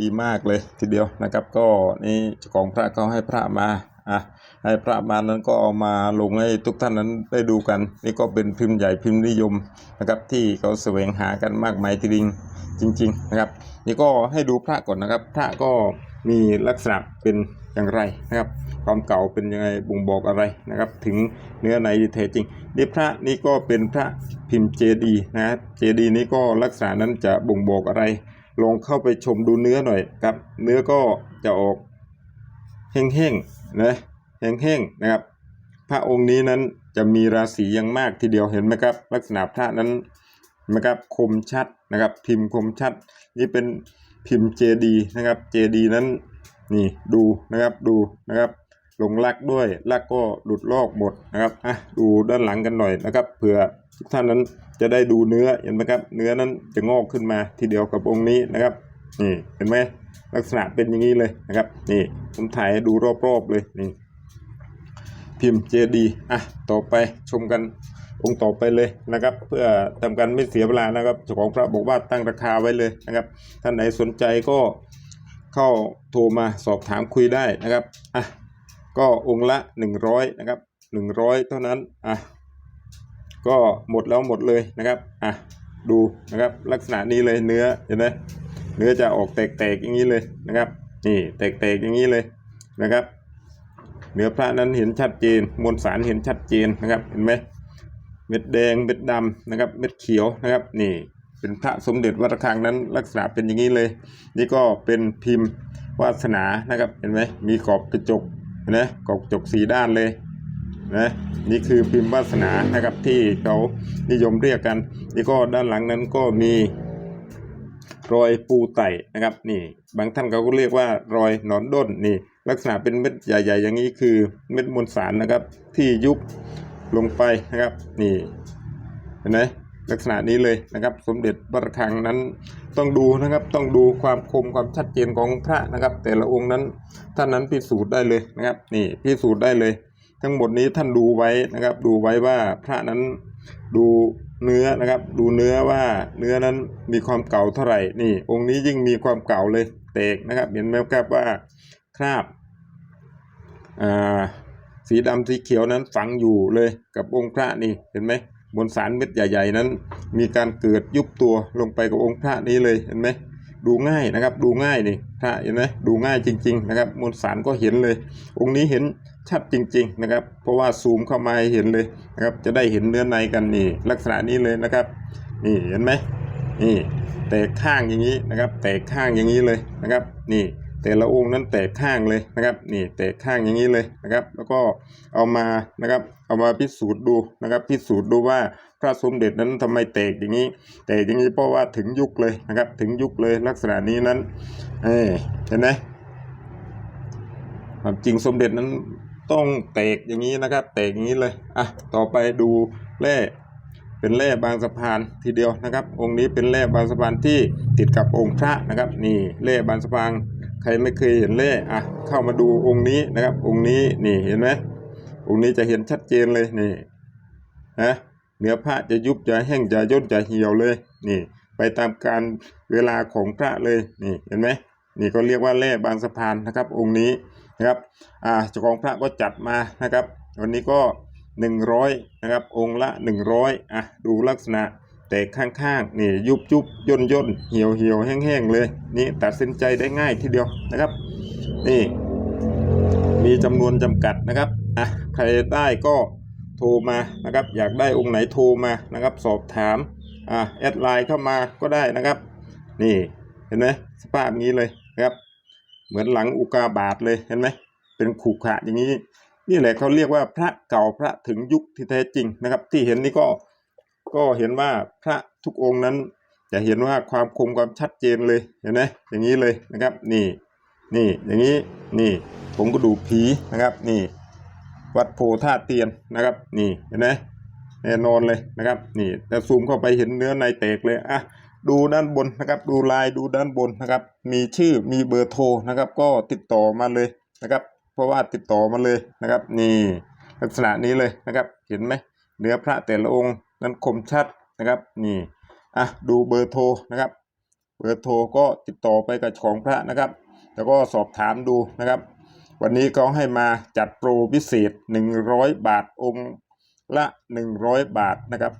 ดีมากเลยทีเดียวนะครับ ก็นี่เจ้าของพระก็ให้พระมาอะให้พระมานั้นก็เอามาลงให้ทุกท่านนั้นได้ดูกัน นี่ก็เป็นพิมพ์ใหญ่พิมพ์นิยมนะครับ ที่เขาแสวงหากันมากมายทีเดียวจริง ๆ นะครับ นี่ก็ให้ดูพระก่อนนะครับ พระก็มีลักษณะเป็นอย่างไรนะครับ ความเก่าเป็นยังไงบ่งบอกอะไรนะครับ ถึงเนื้อในที่แท้จริงนี่พระนี่ก็เป็นพระพิมพ์เจดีนะเจดีนี้ก็ลักษณะนั้นจะบ่งบอกอะไร ลองเข้าไปชมดูเนื้อหน่อยครับ เนื้อก็จะออกแห้งๆนะแห้งๆนะครับ พระองค์นี้นั้นจะมีราศียังมากทีเดียวเห็นไหมครับ ลักษณะพระนั้นนไหมครับคมชัดนะครับ พิมพ์คมชัด นี่เป็นพิมพ์เจดีนะครับเจดีนั้นนี่ดูนะครับดูนะครับลงลักด้วยลักก็หลุดลอกหมดนะครับอะดูด้านหลังกันหน่อยนะครับเผื่อ ทุกท่านนั้นจะได้ดูเนื้อเห็นไหมครับ เนื้อนั้นจะงอกขึ้นมาทีเดียวกับองค์นี้นะครับนี่เห็นไหมลักษณะเป็นอย่างนี้เลยนะครับนี่ผมถ่ายให้ดูรอบๆเลยนี่พิมพ์เจดีอะต่อไปชมกันองค์ต่อไปเลยนะครับ เพื่อทำการไม่เสียเวลานะครับเจ้าของพระบอกว่าตั้งราคาไว้เลยนะครับ ท่านไหนสนใจก็เข้าโทรมาสอบถามคุยได้นะครับอะก็องค์ละหนึ่งร้อยนะครับหนึ่งร้อยเท่านั้นอะ ก็หมดแล้วหมดเลยนะครับอะดูนะครับลักษณะนี้เลยเนื้อเห็นไหมเนื้อจะออกแตกๆอย่างนี้เลยนะครับนี่แตกๆอย่างนี้เลยนะครับ เนื้อพระนั้นเห็นชัดเจน มวลสารเห็นชัดเจนนะครับเห็นไหมเม็ดแดงเม็ดดำนะครับเม็ดเขียวนะครับนี่เป็นพระสมเด็จวัดระฆังนั้นลักษณะเป็นอย่างนี้เลย นี่ก็เป็นพิมพ์วาสนานะครับเห็นไหมมีขอบกระจกนไหมขอบกระจกสีด้านเลย นะนี่คือพิมพ์วาสนานะครับที่เขานิยมเรียกกัน นี่ก็ด้านหลังนั้นก็มีรอยปูไต่นะครับนี่ บางท่านเขาก็เรียกว่ารอยหนอนด้นนี่ ลักษณะเป็นเม็ดใหญ่ ๆ อย่างนี้คือเม็ดมวลสารนะครับ ที่ยุบลงไปนะครับ นี่เห็นไหมลักษณะนี้เลยนะครับ สมเด็จพระระฆังนั้นต้องดูนะครับ ต้องดูความคมความชัดเจนของพระนะครับ แต่ละองค์นั้นท่านนั้นพิสูจน์ได้เลยนะครับ นี่พิสูจน์ได้เลย ทั้งหมดนี้ท่านดูไว้นะครับ ดูไว้ว่าพระนั้นดูเนื้อนะครับ ดูเนื้อว่าเนื้อนั้นมีความเก่าเท่าไหร่นี่ องค์นี้ยิ่งมีความเก่าเลยแตกนะครับเห็นไหมครับว่าคราบาสีดำสีเขียวนั้นฝังอยู่เลยกับองค์พระนี่เห็นไหมบนสารเม็ดใหญ่ ๆ นั้น มีการเกิดยุบตัวลงไปกับองค์พระนี้เลยเห็นไหมดูง่ายนะครับ ดูง่ายนี่พระเห็นไหมดูง่ายจริง ๆ นะครับมวลสารก็เห็นเลย องค์นี้เห็น ชัดจริง ๆ นะครับ เพราะว่าซูมเข้ามาเห็นเลยนะครับ จะได้เห็นเนื้อในกันนี่ลักษณะนี้เลยนะครับ นี่เห็นไหมนี่แตกข้างอย่างนี้นะครับ แตกข้างอย่างนี้เลยนะครับ นี่แต่ละองค์นั้นแตกข้างเลยนะครับ นี่แตกข้างอย่างนี้เลยนะครับ แล้วก็เอามานะครับ เอามาพิสูจน์ดูนะครับ พิสูจน์ดูว่าพระสมเด็จนั้นทำไมแตกอย่างนี้ แตกอย่างนี้เพราะว่าถึงยุคเลยนะครับ ถึงยุคเลยลักษณะนี้นั้นเอ้เห็นไหมความจริงสมเด็จนั้น ต้องแตกอย่างนี้นะครับ แตกอย่างนี้เลยอะต่อไปดูแร่เป็นแร่บางสะพานทีเดียวนะครับ องค์นี้เป็นแร่บางสะพานที่ติดกับองค์พระนะครับ นี่แร่บางสะพานใครไม่เคยเห็นแร่อะเข้ามาดูองค์นี้นะครับ องค์นี้นี่เห็นไหมองค์นี้จะเห็นชัดเจนเลยนี่นะเนื้อพระจะยุบจะแห้งจะย่นจะเหี่ยวเลย นี่ ไปตามการเวลาของพระเลยนี่เห็นไหม นี่ก็เรียกว่าแร่บางสะพานนะครับ องค์นี้นะครับอ่าเจ้าของพระก็จัดมานะครับ วันนี้ก็หนึ่งร้อยนะครับ องค์ละหนึ่งร้อยอะดูลักษณะแตกข้างๆนี่ยุบยุบย่นย่นเหี่ยวเหี่ยวแห้งๆเลยนี่ตัดสินใจได้ง่ายทีเดียวนะครับ นี่ มีจำนวนจำกัดนะครับอะใครได้ก็โทรมานะครับ อยากได้องค์ไหนโทรมานะครับ สอบถามอะแอดไลน์เข้ามาก็ได้นะครับ นี่เห็นไหมสภาพนี้เลย นะครับ เหมือนหลังอุกาบาตเลยเห็นไหมเป็นขรุขระอย่างนี้ นี่แหละเขาเรียกว่าพระเก่าพระถึงยุคที่แท้จริงนะครับ ที่เห็นนี่ก็ก็เห็นว่าพระทุกองค์นั้น จะเห็นว่าความคมความชัดเจนเลยเห็นไหมอย่างนี้เลยนะครับ นี่นี่อย่างนี้นี่ผมก็ดูผีนะครับ นี่ วัดโพธาตุเตียนนะครับ นี่เห็นไหมแน่นอนเลยนะครับ นี่แต่ซูมเข้าไปเห็นเนื้อในแตกเลยอะ ดูด้านบนนะครับ ดูลายดูด้านบนนะครับ มีชื่อมีเบอร์โทรนะครับ ก็ติดต่อมาเลยนะครับ เพราะว่าติดต่อมาเลยนะครับ นี่ลักษณะนี้เลยนะครับ เห็นไหมเนื้อพระแต่ละองค์นั้นคมชัดนะครับ นี่อะดูเบอร์โทรนะครับ เบอร์โทรก็ติดต่อไปกับของพระนะครับ แล้วก็สอบถามดูนะครับ วันนี้เขาให้มาจัดโปรพิเศษ 100 บาทองค์ละ 100 บาทนะครับ